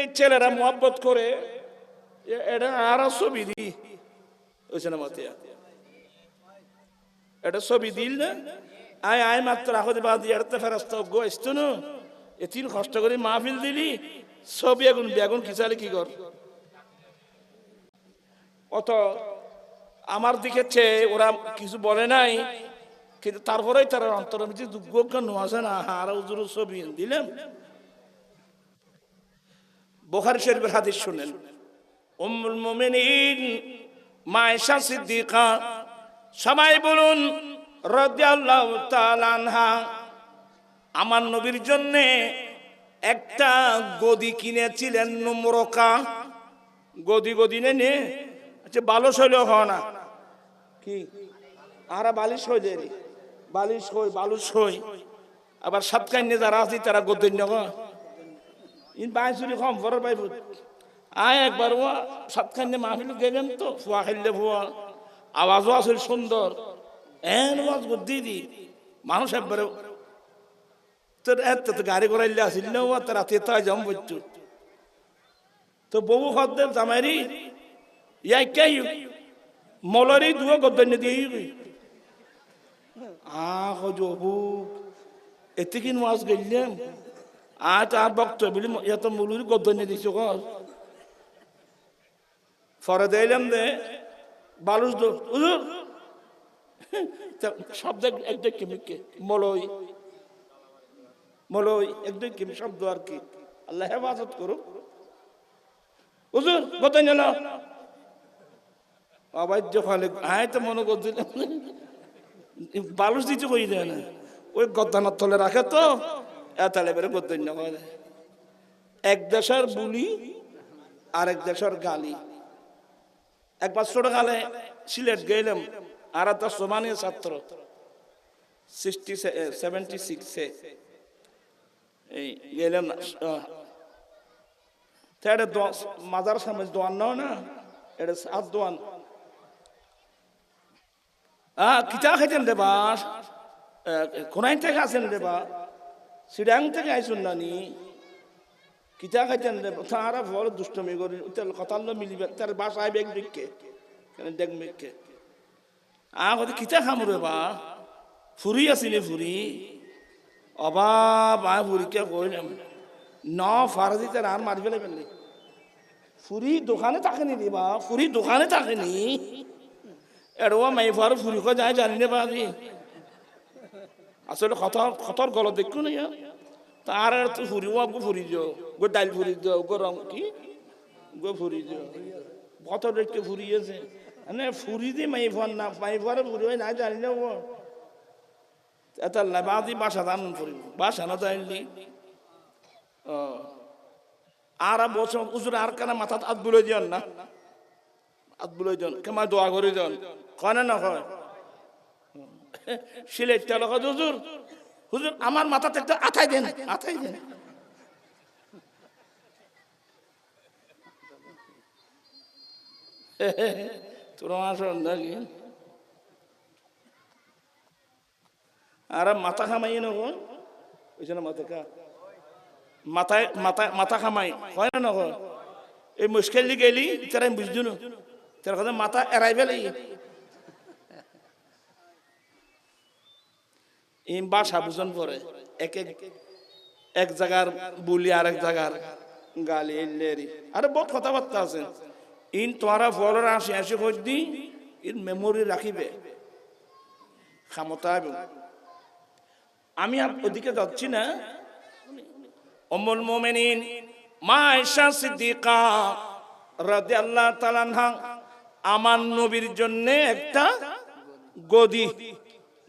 যে ছেলেরা মোহাব্বত করে এটা আর ছবি দি। ওইছে না এটা ছবি দিল না? আয় আয় মাত্র, আহতে বাদ দিয়ে ফেরাস্ত গো না এতিন কষ্ট করে মাহফিল দিলি, ছবি এখন বেগুন খিচালে কি কর? অত আমার দিকে চেয়ে ওরা কিছু বলে নাই, কিন্তু তারপরেই তারা অন্তর যে দুঃখ কেন আছে না? আর উজুর ছবি দিলাম। বোখারি শরীফের হাদিস শুনেন। উম্মুল মুমিনিন মায়েশা সিদ্দিকা সবাই বলুন, রাদিয়াল্লাহু তাআলা আনহা, আমার নবীর জন্য একটা গদি কিনেছিলেন নুমরকা। গদি গদি নে আচ্ছা বালস হইলেও হয় না। কি? আর বালিশ হয়ে যায়। বালিশ হই বালুস হই। আবার সাতকান্যে যারা আছে তারা গদ্দন্য ইন বাইসুরি কম বড় বাই আয় একবার ও সাতখান্যে মাহফিল গেলেন তো, ফুয়া খেললে ফুয়া। আওয়াজও আসল সুন্দর। এন আওয়াজ গদ্দি দি মানুষ একবারে তোর এত তো গাড়ি করাইলে আসিল না ও তোর রাতে তো জম বলতো তো বউ খদ্দের জামাইরি, ইয়াই কে মলরি দুয়া গদ্দন্য দিয়ে আহ জবু এতে কি ওয়াজ গেলাম আর বক্তব্য বলি এত মুলুরি গদ্দন্য দিছ কর ফরে দিলাম দে। বালুস দো উজুর শব্দ একদম কিমিকে মলই মলই একদম কিমি শব্দ আর কি। আল্লাহ হেফাজত করো উজুর গদ্দন্য না অবাধ্য ফলে আয় তো মনে করছিলাম বালুস দিতে কই দেয় না। ওই গদ্দানার তলে রাখে তো। এতালে বেড়ে গদ্দন্য করে। এক দেশের বুলি আর এক দেশের গালি। একবার ছোট কালে সিলেট গেলাম, আর একটা সোমানীয় ছাত্র সিক্সটি সেভেন্টি সিক্সে এই গেলাম এটা মাজার সামনে দোয়ান নাও না, এটা সাত দোয়ান। আহ কিতা খাইছেন রে বা কোনাইন থেকে আসেন রে সিডাং থেকে আইসুন নানি কিতা খাইছেন রে? তারা বড় দুষ্টমি করি তার কথা মিলিবে। তার বাসায় বেগ দিকে কেন দেখ মেঘকে আহ কত কিতা খাম রে বা? ফুরি আসিনি ফুরি? অবাব আয় ফুরিকে কইলাম ন ফারাদি তার আর মারি ফেলে ফেললি। ফুরি দোকানে থাকেনি রে বা? ফুরি দোকানে থাকেনি? এড়োয়া মাই ফার ফুরি কো যায় জানি না বাদি আসলে কথা কথার গলত দেখো না ইয়া। তার তো ফুরি ও ফুরি যাও গো ডাল ফুরি যাও গো রং কি? গো ফুরি যাও কত দেখতে ফুরিয়েছে। মানে ফুরি দি মাই ফার না, মাই ফার ফুরি হয় না জানি না ও। এটা লাবাদি বাসা দান ফুরি বাসা না জানলি আর বছর উজুর আর কেন মাথাত হাত বুলে দিয়ন না। হাত বুলে দিয়ন কেমন দোয়া করে দিয়ন। কয় না না হয় সিলেট তেল হুজুর। হুজুর, আমার মাথাতে একটা আথাই দেন আথাই দেন। আর মাথা খামাই না মাথা মাথায় মাথা খামাই হয় না হয়? এই মুশকিল গেলি তারা বুঝছ না তার কথা মাথা এড়াই ফেলাই এই বাসা বুঝন পরে। এক এক এক জায়গার বুলি আর এক জায়গার গালি এলেরি আরে বহুত কথাবার্তা আছে। ইন তোমারা ফলর আসি আসি কই দি ইন মেমোরি রাখিবে। ক্ষমতা আমি ওদিকে যাচ্ছি না। অমুল মোমেনিন মা আয়েশা সিদ্দিকা রাদিয়াল্লাহু তাআলা আনহা, আমার নবীর জন্য একটা গদি।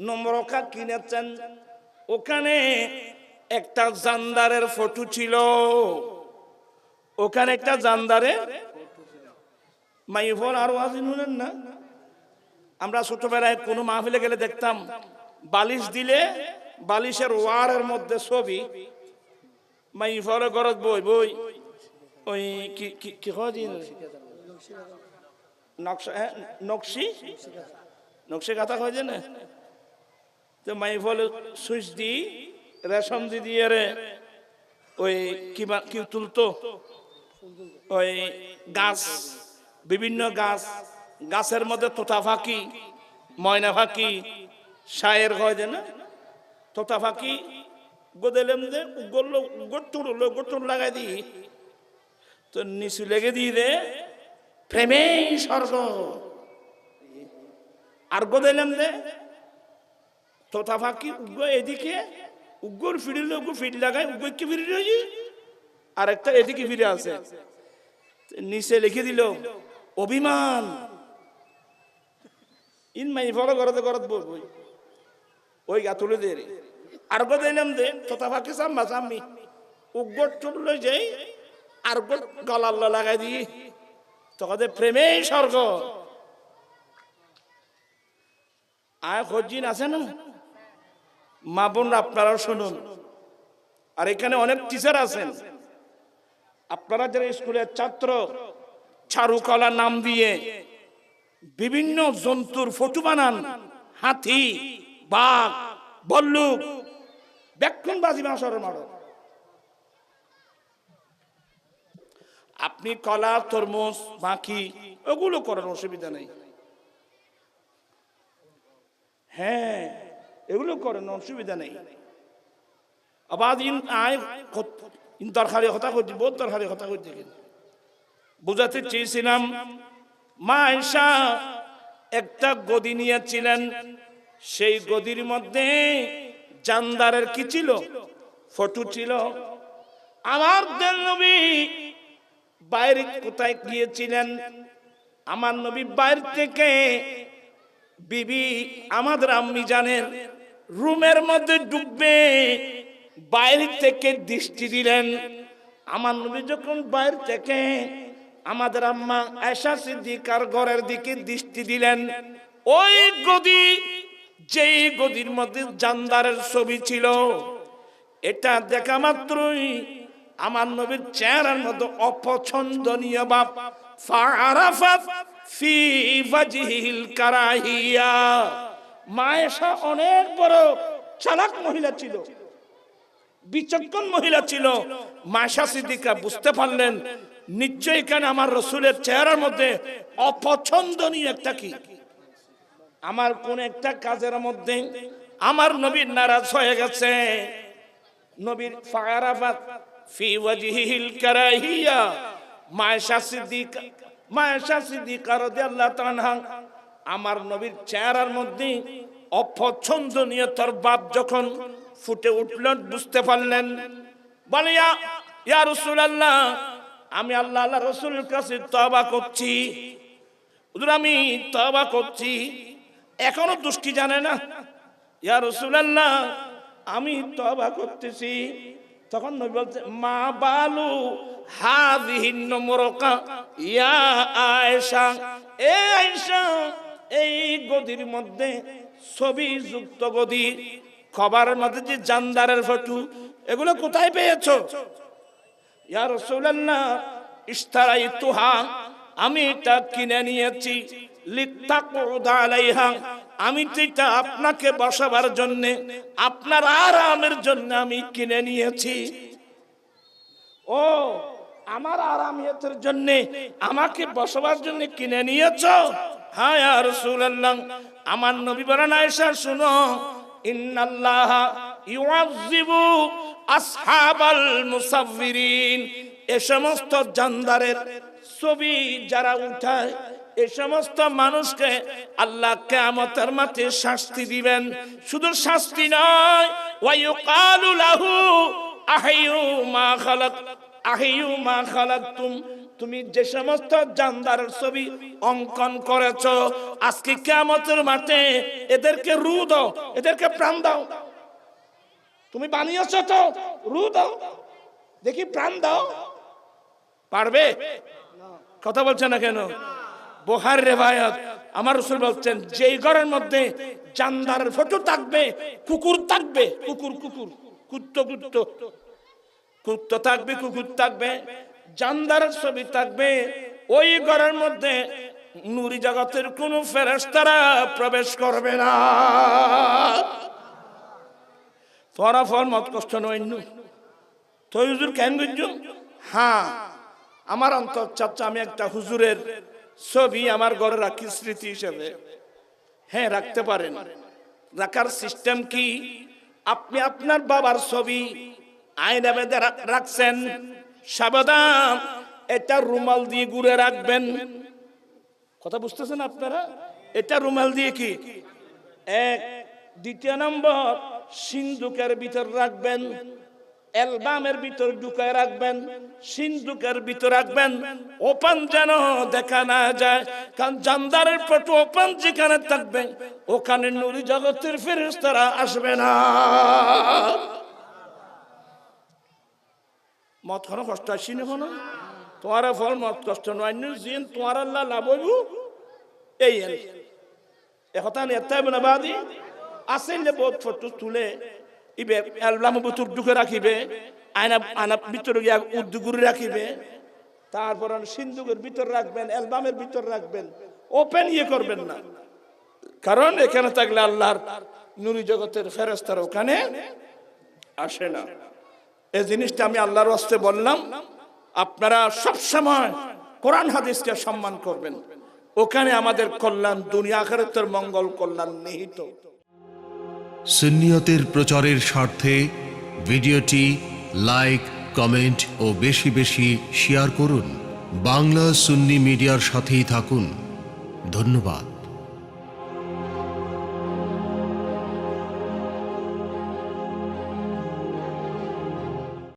নম্রকা কিনেছেন। ওখানে একটা জান্দারের ফটো ছিল। ওখানে একটা জান্দারের মাইফল আর ওয়াজিন শুনেন না? আমরা ছোটবেলায় কোনো মাহফিলে গেলে দেখতাম বালিশ দিলে বালিশের ওয়ারের মধ্যে ছবি মাইফল গরজ বই বই ওই কি কি কি দিন? নকশা হ্যাঁ, নকশি? নকশি কথা হয় যে না তো মাইফল সুইচ দি, রেশম দি দিয়ে রে, ওই কি কি তুলতো? ওই গাছ, বিভিন্ন গাছ, গাছের মধ্যে তোতা ফাঁকি, ময়না ফাঁকি, সায়ের হয় যে না, তোতা ফাঁকি, গোদেলেম দে গোল্ল গোট্টুর গোট্টুর লাগাই দিই তো নিচু লেগে দিই রে প্রেমে স্বর্গ। আর গোদেলেম দে তোতা ফাঁকি উগ্র এদিকে, উগ্রর ফিরিলে উগ্র ফিট লাগায়, উগ্রকে ফিরে রয়েছে আর একটা এদিকে ফিরে আছে নিচে লিখে দিল, অভিমান। ইন মাই ফলো করতে করত বই। ওই গা তুলে দে আর গো দিলাম দে তোতা ফাঁকি সাম্মা। উগ্র টুটলো যাই, আর গো গলাল্লা লাগাই দি। তোকে প্রেমে স্বর্গ। আয় খোঁজিন আছে না? মা বোন আপনারাও শুনুন। আর এখানে অনেক টিচার আছেন। আপনারা যারা স্কুলের ছাত্র, চারুকলা নাম দিয়ে বিভিন্ন জন্তুর ফটো বানান। হাতি, বাঘ, বল্লুক ব্যাকুণ বাজি মাসরের মারো। আপনি কলা, তরমুজ বাকি ওগুলো করেন অসুবিধা নেই। হ্যাঁ এগুলো করেন অসুবিধা নেই। আবার ইন আয় ইন কথা করছি কথা করছি চেয়েছিলাম, মা আয়সা একটা গদি সেই গদির মধ্যে জানদারের কি ছিল? ফটো ছিল। আমার নবী বাইরে কোথায় গিয়েছিলেন? আমার নবী বাইরে থেকে বিবি, আমাদের আম্মি জানেন রুমের মধ্যে ডুববে। বাইরে থেকে দৃষ্টি দিলেন। আমার নবী যখন বাইরে থেকে আমাদের আম্মা আয়সা সিদ্দিকার ঘরের দিকে দৃষ্টি দিলেন, ওই গদি, যেই গদির মধ্যে জানদারের ছবি ছিল, এটা দেখা মাত্রই আমার নবীর চেহারার মধ্যে অপছন্দনীয় বাপ ফারাফাত ফি ওয়াজহিল কারাহিয়া। মায়েশা অনেক বড় চালাক মহিলা ছিল, বিচক্ষণ মহিলা ছিল। মায়েশা সিদ্দিকা বুঝতে পারলেন, নিশ্চয়ই এখানে আমার রসুলের চেহারার মধ্যে অপছন্দনীয় একটা কি? আমার কোন একটা কাজের মধ্যে আমার নবীর নারাজ হয়ে গেছে। নবীর ফারাফাত ফি ওয়াজহিল কারাহিয়া। মায়েশা সিদ্দিকা আমার নবীর চেহারার মধ্যে অপছন্দনীয় বাপ যখন ফুটে উঠল, বুঝতে পারলেন। বলে, ইয়া রাসূলুল্লাহ, আমি আল্লাহ আল্লাহ রসুলের কাছে তওবা করছি। আমি তওবা করছি। এখনও দুষ্টি জানে না? ইয়া রসুল আল্লাহ আমি তওবা করতেছি। তখন নবী বলছে, মা বালু হাদিহিন নম্রকা, ইয়া আয়েশা, এ আয়েশা, এই গদির মধ্যে ছবি যুক্ত গদি, খবরের মধ্যে যে জানদারের ফটো, এগুলো কোথায় পেয়েছ? ইয়া রাসূলুল্লাহ, ইশতারাইতুহা, আমি এটা কিনে নিয়েছি, লিত্তাকুদা আলাইহা আমি যেটা আপনাকে বসাবার জন্য, আপনার আরামের জন্য আমি কিনে নিয়েছি। ও, আমার আরামিয়তের জন্য আমাকে বসবার জন্য কিনে নিয়েছ? হ্যাঁ ইয়া রাসূলুল্লাহ, আমার নবী বলেন আয়েশা, শুনো, ইন্নাল্লাহ ইউআযিবু আসহাবাল মুসাফিরিন। এ সমস্ত জানদারের ছবি যারা উঠায় এ সমস্ত মানুষকে আল্লাহ কিয়ামতের মাঠে শাস্তি দিবেন। শুধু শাস্তি নয় তুমি যে সমস্ত জানদারের ছবি অঙ্কন করেছ, আজকে কিয়ামতের মাঠে এদেরকে রু দাও, এদেরকে প্রাণ দাও। তুমি বানিয়েছ তো, রু দাও। দেখি প্রাণ দাও। পারবে? কথা বলছে না কেন? বোহার রেবায়ত আমার রসুল বলছেন, যেই ঘরের মধ্যে জানদারের ফটো থাকবে, কুকুর থাকবে, কুকুর কুকুর, কুত্ত কুত্ত কুত্ত থাকবে, কুকুর থাকবে জানদারের ছবি থাকবে, ওই ঘরের মধ্যে নুরি জগতের কোন ফেরেশতারা প্রবেশ করবে না। ফরাফর মত কষ্ট নয় তো হুজুর কেন বুঝছ? হ্যাঁ আমার অন্তর চাচ্ছে আমি একটা হুজুরের ছবি আমার ঘরে রাখি স্মৃতি হিসেবে। হ্যাঁ রাখতে পারেন। রাখার সিস্টেম কি? আপনি আপনার বাবার ছবি আয়না বেঁধে রাখছেন। সাবধান, এটা রুমাল দিয়ে ঘুরে রাখবেন। কথা বুঝতেছেন আপনারা? এটা রুমাল দিয়ে কি? এক, দ্বিতীয় নম্বর সিন্ধুকের ভিতর রাখবেন। অ্যালবামের ভিতর ঢুকায় রাখবেন সিন্ধুকের ভিতর রাখবেন। ওপেন যেন দেখা না যায়, কারণ জানদারের ফটো ওপেন যেখানে থাকবে, ওখানে নুরি জগতের ফেরেশতারা আসবে না। মত কোনো কষ্ট আসি নেব না তোমার ফল মত কষ্ট নয় জিন, তোমার আল্লাহ লাভ হইব। এই আর কি। একথা নেতাই না, বাদি। আসেন যে বহুত ফটো তুলে ইবে অ্যালবাম বুতুর ঢুকে রাখিবে, আয়না আয়না ভিতরে গিয়া উদ্যোগুরি রাখিবে, তারপর সিন্ধুকের ভিতর রাখবেন, অ্যালবামের ভিতর রাখবেন, ওপেন ইয়ে করবেন না। কারণ এখানে থাকলে আল্লাহর নুরি জগতের ফেরেস্তার ওখানে আসে না। এই জিনিসটা আমি আল্লাহর হস্তে বললাম, আপনারা সব সময় কোরআন হাদিসকে সম্মান করবেন। ওখানে আমাদের কল্যাণ, দুনিয়া আখেরাতের মঙ্গল কল্যাণ নিহিত। সুন্নিয়তের প্রচারের স্বার্থে ভিডিওটি লাইক, কমেন্ট ও বেশি বেশি শেয়ার করুন। বাংলা সুন্নি মিডিয়ার সাথেই থাকুন। ধন্যবাদ।